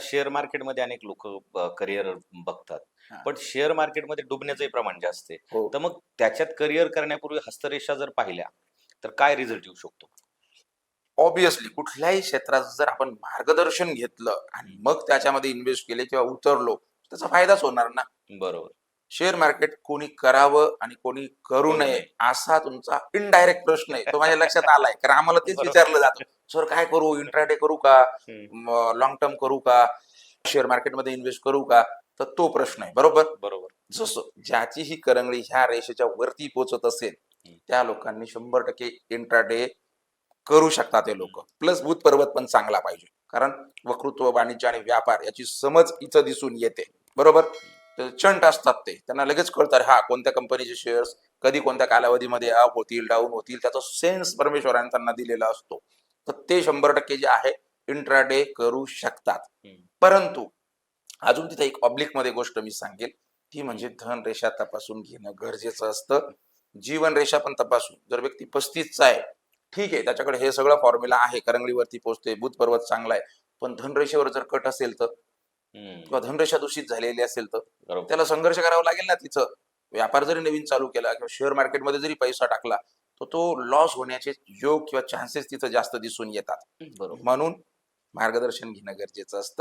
Share मार्केटमध्ये अनेक लोक करिअर बघतात. पण शेअर मार्केटमध्ये डुबण्याचंही प्रमाण जास्त आहे. हो. तर मग त्याच्यात करिअर करण्यापूर्वी हस्तरेषा जर पाहिल्या तर काय रिझल्ट येऊ शकतो? ऑब्विसली कुठल्याही क्षेत्रात जर आपण मार्गदर्शन घेतलं आणि मग त्याच्यामध्ये इन्व्हेस्ट केले किंवा उतरलो त्याचा फायदाच होणार ना. बरोबर. शेअर मार्केट कोणी करावं आणि कोणी करू नये. असा तुमचा इनडायरेक्ट प्रश्न आहे. तो माझ्या लक्षात आलाय. कारण आम्हाला तेच. विचारलं जातं. सर काय करू? इंट्राडे करू का? लॉंग टर्म करू का? शेअर मार्केटमध्ये इन्व्हेस्ट करू का? तर तो प्रश्न आहे. बरोबर? बरोबर. जसं ज्याची ही करंगळी ह्या रेषेच्या वरती पोहोचत असेल. त्या लोकांनी शंभर टक्के इंट्राडे करू शकतात ते लोक. प्लस भूत पर्वत पण चांगला पाहिजे. कारण वक्तृत्व वाणिज्य आणि व्यापार याची समज इथं दिसून येते. बरोबर? चंट असतात ते. त्यांना लगेच कळतं हा कोणत्या कंपनीचे शेअर्स कधी कोणत्या कालावधीमध्ये अप होतील डाऊन होतील त्याचा सेन्स परमेश्वराने त्यांना दिलेला असतो. तर ते शंभर टक्के जे आहे इंट्राडे करू शकतात. परंतु अजून तिथे एक ऑब्लिकमध्ये गोष्ट मी सांगेल ती म्हणजे धन रेषा तपासून घेणं गरजेचं असतं. जीवन रेषा पण तपासून. जर व्यक्ती पस्तीसचा आहे ठीक आहे त्याच्याकडे हे सगळं फॉर्म्युला आहे. करंगळीवरती पोहोचते बुध पर्वत चांगला आहे. पण धनरेषेवर जर कट असेल तर? किंवा धनरेषा दूषित झालेली असेल तर त्याला संघर्ष करावा लागेल ना तिथं. व्यापार जरी नवीन चालू केला किंवा शेअर मार्केटमध्ये जरी पैसा टाकला तर तो लॉस होण्याचे योग किंवा चान्सेस तिथं जास्त दिसून येतात. बरोबर. म्हणून मार्गदर्शन घेणं गरजेचं असतं.